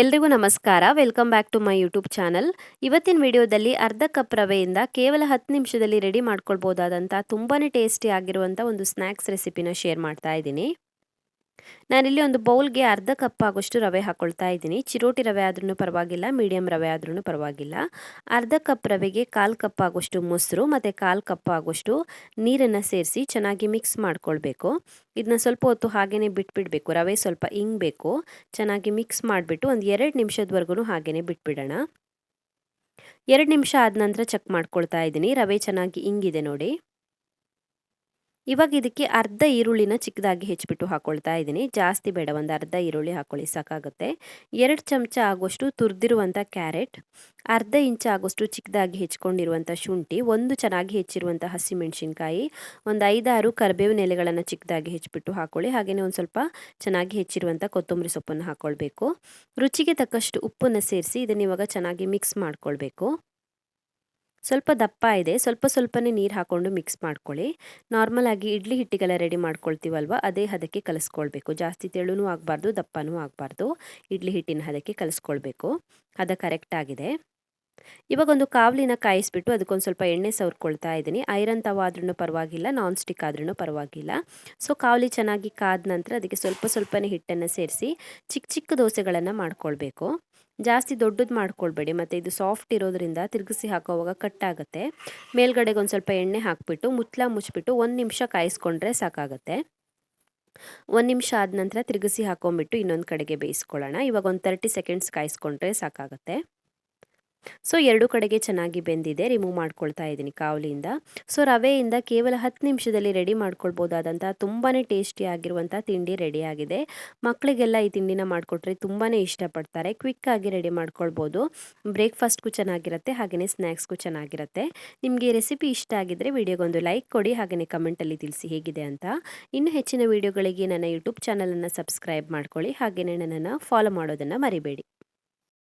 ಎಲ್ರಿಗೂ ನಮಸ್ಕಾರ. Welcome back to my YouTube channel ಇವತ್ತಿನ ವಿಡಿಯೋದಲ್ಲಿ ಅರ್ಧ ಕಪ್ ರವೆಯಿಂದ ಕೇವಲ ಹತ್ತು ನಿಮಿಷದಲ್ಲಿ ರೆಡಿ ಮಾಡ್ಕೊಳ್ಬೋದಾದಂಥ ತುಂಬಾ ಟೇಸ್ಟಿ ಆಗಿರುವಂಥ ಒಂದು ಸ್ನ್ಯಾಕ್ಸ್ ರೆಸಿಪಿನ ಶೇರ್ ಮಾಡ್ತಾ ಇದ್ದೀನಿ. ನಾನಿಲ್ಲಿ ಒಂದು ಬೌಲ್ಗೆ ಅರ್ಧ ಕಪ್ ಆಗೋಷ್ಟು ರವೆ ಹಾಕ್ಕೊಳ್ತಾ ಇದ್ದೀನಿ. ಚಿರೋಟಿ ರವೆ ಆದ್ರೂ ಪರವಾಗಿಲ್ಲ, ಮೀಡಿಯಂ ರವೆ ಆದ್ರೂ ಪರವಾಗಿಲ್ಲ. ಅರ್ಧ ಕಪ್ ರವೆಗೆ ಕಾಲು ಕಪ್ ಆಗೋಷ್ಟು ಮೊಸರು ಮತ್ತು ಕಾಲು ಕಪ್ ಆಗೋಷ್ಟು ನೀರನ್ನು ಸೇರಿಸಿ ಚೆನ್ನಾಗಿ ಮಿಕ್ಸ್ ಮಾಡ್ಕೊಳ್ಬೇಕು. ಇದನ್ನ ಸ್ವಲ್ಪ ಹೊತ್ತು ಹಾಗೇ ಬಿಟ್ಬಿಡಬೇಕು. ರವೆ ಸ್ವಲ್ಪ ಇಂಗಬೇಕು. ಚೆನ್ನಾಗಿ ಮಿಕ್ಸ್ ಮಾಡಿಬಿಟ್ಟು ಒಂದು ಎರಡು ನಿಮಿಷದವರೆಗೂ ಹಾಗೇ ಬಿಟ್ಬಿಡೋಣ. ಎರಡು ನಿಮಿಷ ಆದ ನಂತರ ಚೆಕ್ ಮಾಡ್ಕೊಳ್ತಾ ಇದ್ದೀನಿ. ರವೆ ಚೆನ್ನಾಗಿ ಇಂಗಿದೆ ನೋಡಿ. ಇವಾಗ ಇದಕ್ಕೆ ಅರ್ಧ ಈರುಳ್ಳಿನ ಚಿಕ್ಕದಾಗಿ ಹೆಚ್ಚಿಬಿಟ್ಟು ಹಾಕ್ಕೊಳ್ತಾ ಇದ್ದೀನಿ. ಜಾಸ್ತಿ ಬೇಡ, ಒಂದು ಅರ್ಧ ಈರುಳ್ಳಿ ಹಾಕೊಳ್ಳಿ, ಸಾಕಾಗುತ್ತೆ. ಎರಡು ಚಮಚ ಆಗೋಷ್ಟು ತುರಿದಿರುವಂಥ ಕ್ಯಾರೆಟ್, ಅರ್ಧ ಇಂಚ ಆಗೋಷ್ಟು ಚಿಕ್ಕದಾಗಿ ಹೆಚ್ಕೊಂಡಿರುವಂಥ ಶುಂಠಿ, ಒಂದು ಚೆನ್ನಾಗಿ ಹೆಚ್ಚಿರುವಂಥ ಹಸಿಮೆಣಸಿನ್ಕಾಯಿ, ಒಂದು ಐದಾರು ಕರಿಬೇವಿನ ಎಲೆಗಳನ್ನು ಚಿಕ್ಕದಾಗಿ ಹೆಚ್ಚಿಬಿಟ್ಟು ಹಾಕೊಳ್ಳಿ. ಹಾಗೆಯೇ ಒಂದು ಸ್ವಲ್ಪ ಚೆನ್ನಾಗಿ ಹೆಚ್ಚಿರುವಂಥ ಕೊತ್ತಂಬರಿ ಸೊಪ್ಪನ್ನು ಹಾಕ್ಕೊಳ್ಬೇಕು ರುಚಿಗೆ ತಕ್ಕಷ್ಟು ಉಪ್ಪನ್ನು ಸೇರಿಸಿ ಇದನ್ನು ಇವಾಗ ಚೆನ್ನಾಗಿ ಮಿಕ್ಸ್ ಮಾಡ್ಕೊಳ್ಬೇಕು. ಸ್ವಲ್ಪ ದಪ್ಪ ಇದೆ. ಸ್ವಲ್ಪ ಸ್ವಲ್ಪನೇ ನೀರು ಹಾಕ್ಕೊಂಡು ಮಿಕ್ಸ್ ಮಾಡ್ಕೊಳ್ಳಿ. ನಾರ್ಮಲಾಗಿ ಇಡ್ಲಿ ಹಿಟ್ಟಿಗೆಲ್ಲ ರೆಡಿ ಮಾಡ್ಕೊಳ್ತೀವಲ್ವ? ಅದೇ ಹದಕ್ಕೆ ಕಲಿಸ್ಕೊಳ್ಬೇಕು. ಜಾಸ್ತಿ ತೆಳುನೂ ಆಗಬಾರ್ದು, ದಪ್ಪನೂ ಆಗಬಾರ್ದು. ಇಡ್ಲಿ ಹಿಟ್ಟಿನ ಹದಕ್ಕೆ ಕಲಿಸ್ಕೊಳ್ಬೇಕು. ಹದ ಕರೆಕ್ಟಾಗಿದೆ ಇವಾಗ ಒಂದು ಕಾವಲಿನ ಕಾಯಿಸ್ಬಿಟ್ಟು ಅದಕ್ಕೊಂದು ಸ್ವಲ್ಪ ಎಣ್ಣೆ ಸವರ್ಕೊಳ್ತಾ ಇದ್ದೀನಿ. ಐರನ್ ತವ ಆದ್ರೂ ಪರವಾಗಿಲ್ಲ ನಾನ್ ಸ್ಟಿಕ್ ಆದ್ರೂ ಪರವಾಗಿಲ್ಲ. ಸೊ ಕಾವಲಿ ಚೆನ್ನಾಗಿ ಕಾದ ನಂತರ ಅದಕ್ಕೆ ಸ್ವಲ್ಪ ಸ್ವಲ್ಪನೇ ಹಿಟ್ಟನ್ನು ಸೇರಿಸಿ ಚಿಕ್ಕ ಚಿಕ್ಕ ದೋಸೆಗಳನ್ನು ಮಾಡ್ಕೊಳ್ಬೇಕು. ಜಾಸ್ತಿ ದೊಡ್ಡದು ಮಾಡ್ಕೊಳ್ಬೇಡಿ. ಮತ್ತು ಇದು ಸಾಫ್ಟ್ ಇರೋದ್ರಿಂದ ತಿರುಗಿಸಿ ಹಾಕೋವಾಗ ಕಟ್ಟಾಗುತ್ತೆ ಮೇಲ್ಗಡೆಗೆ ಒಂದು ಸ್ವಲ್ಪ ಎಣ್ಣೆ ಹಾಕ್ಬಿಟ್ಟು ಮುಚ್ಚಲ ಮುಚ್ಚಿಬಿಟ್ಟು ಒಂದು ನಿಮಿಷ ಕಾಯಿಸ್ಕೊಂಡ್ರೆ ಸಾಕಾಗುತ್ತೆ. ಒಂದು ನಿಮಿಷ ಆದ ನಂತರ ತಿರುಗಿಸಿ ಹಾಕೊಂಡ್ಬಿಟ್ಟು ಇನ್ನೊಂದು ಕಡೆಗೆ ಬೇಯಿಸ್ಕೊಳ್ಳೋಣ. ಇವಾಗ ಒಂದು ತರ್ಟಿ ಸೆಕೆಂಡ್ಸ್ ಕಾಯಿಸ್ಕೊಂಡ್ರೆ ಸಾಕಾಗುತ್ತೆ. ಸೊ ಎರಡು ಕಡೆಗೆ ಚೆನ್ನಾಗಿ ಬೆಂದಿದೆ ರಿಮೂವ್ ಮಾಡ್ಕೊಳ್ತಾ ಇದ್ದೀನಿ ಕಾವಲಿಯಿಂದ ಸೊ ರವೆಯಿಂದ ಕೇವಲ ಹತ್ತು ನಿಮಿಷದಲ್ಲಿ ರೆಡಿ ಮಾಡ್ಕೊಳ್ಬೋದಾದಂಥ ತುಂಬಾ ಟೇಸ್ಟಿ ಆಗಿರುವಂಥ ತಿಂಡಿ ರೆಡಿಯಾಗಿದೆ ಮಕ್ಕಳಿಗೆಲ್ಲ ಈ ತಿಂಡಿನ ಮಾಡಿಕೊಟ್ರೆ ತುಂಬಾ ಇಷ್ಟಪಡ್ತಾರೆ. ಕ್ವಿಕ್ಕಾಗಿ ರೆಡಿ ಮಾಡ್ಕೊಳ್ಬೋದು. ಬ್ರೇಕ್ಫಾಸ್ಟ್ಗೂ ಚೆನ್ನಾಗಿರುತ್ತೆ ಹಾಗೆಯೇ ಸ್ನ್ಯಾಕ್ಸ್ಗೂ ಚೆನ್ನಾಗಿರುತ್ತೆ. ನಿಮಗೆ ರೆಸಿಪಿ ಇಷ್ಟ ಆಗಿದ್ದರೆ ವಿಡಿಯೋಗೊಂದು ಲೈಕ್ ಕೊಡಿ ಹಾಗೆಯೇ ಕಮೆಂಟಲ್ಲಿ ತಿಳಿಸಿ ಹೇಗಿದೆ ಅಂತ. ಇನ್ನು ಹೆಚ್ಚಿನ ವೀಡಿಯೋಗಳಿಗೆ ನನ್ನ ಯೂಟ್ಯೂಬ್ ಚಾನಲನ್ನು ಸಬ್ಸ್ಕ್ರೈಬ್ ಮಾಡ್ಕೊಳ್ಳಿ ಹಾಗೆಯೇ ನನ್ನನ್ನು ಫಾಲೋ ಮಾಡೋದನ್ನು ಮರಿಬೇಡಿ.